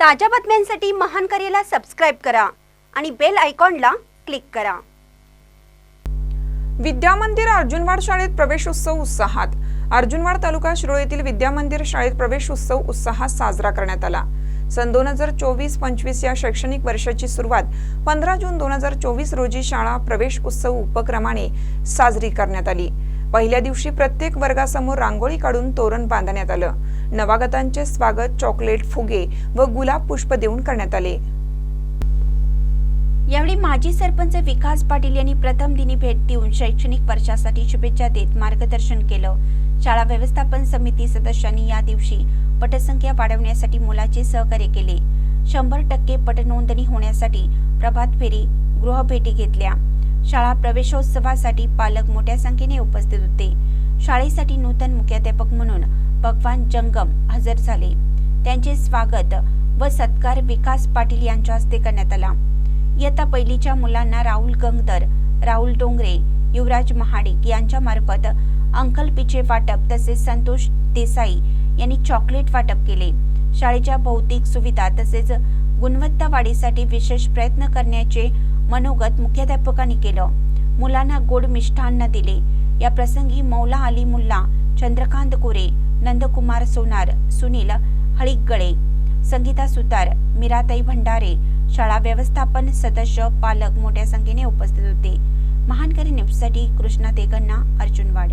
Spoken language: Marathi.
ताज्या बातम्यांसाठी महान करेला सबस्क्राईब करा आणि बेल आयकॉनला क्लिक करा. विद्यामंदिर अर्जुनवाड शाळेत प्रवेश उत्सव उत्साहात. अर्जुनवाड तालुका शिरोळ येथील विद्यामंदिर शाळेत प्रवेश उत्सव उत्साहात साजरा करण्यात आला. सन दोन हजार चोवीस पंचवीस या शैक्षणिक वर्षाची सुरुवात पंधरा जून दोन हजार चोवीस रोजी शाळा प्रवेश उत्सव उपक्रमाने साजरी करण्यात आली. पहिल्या दिवशी प्रत्येक वर्गासमोर रांगोळी काढून तोरण बांधण्यात आलं. नवागतांचे स्वागत चॉकलेट फुगे व गुलाब पुष्प देऊन करण्यात आले. यावेळी माजी सरपंच विकास पाटील यांनी प्रथम दिनी भेट देऊन शैक्षणिक वर्षासाठी शुभेच्छा देत मार्गदर्शन केलं. शाळा व्यवस्थापन समिती सदस्यांनी या दिवशी पटसंख्या वाढवण्यासाठी मुलाचे सहकार्य केले. शंभर टक्के पटनोंदणी होण्यासाठी प्रभात फेरी गृहभेटी घेतल्या. शाळा प्रवेशोत्सवासाठी पालक मोठ्या संख्येने उपस्थित होते. शाळेसाठी नूतन मुख्याध्यापक म्हणून भगवान जंगम हजर झाले. त्यांचे स्वागत व सत्कार विकास पाटील यांच्या हस्ते करण्यात आला. इयत्ता पहिलीच्या मुलांना राहुल गंगदर राहुल डोंगरे युवराज महाडिक यांच्या मार्फत अंकलपीचे वाटप तसेच संतोष देसाई यांनी चॉकलेट वाटप केले. शाळेच्या भौतिक सुविधा तसेच गुणवत्ता वाढीसाठी विशेष प्रयत्न करण्याचे मनोगत मुख्याध्यापकांनी केलं. मुलांना गोड मिष्ठान्न दिले. या प्रसंगी मौला अली मुल्ला चंद्रकांत कोरे नंदकुमार सोनार सुनील हळिगळे संगीता सुतार मीराताई भंडारे शाळा व्यवस्थापन सदस्य पालक मोठ्या संख्येने उपस्थित होते. महानकरी न्यूजसाठी कृष्णा देगन्ना अर्जुनवाड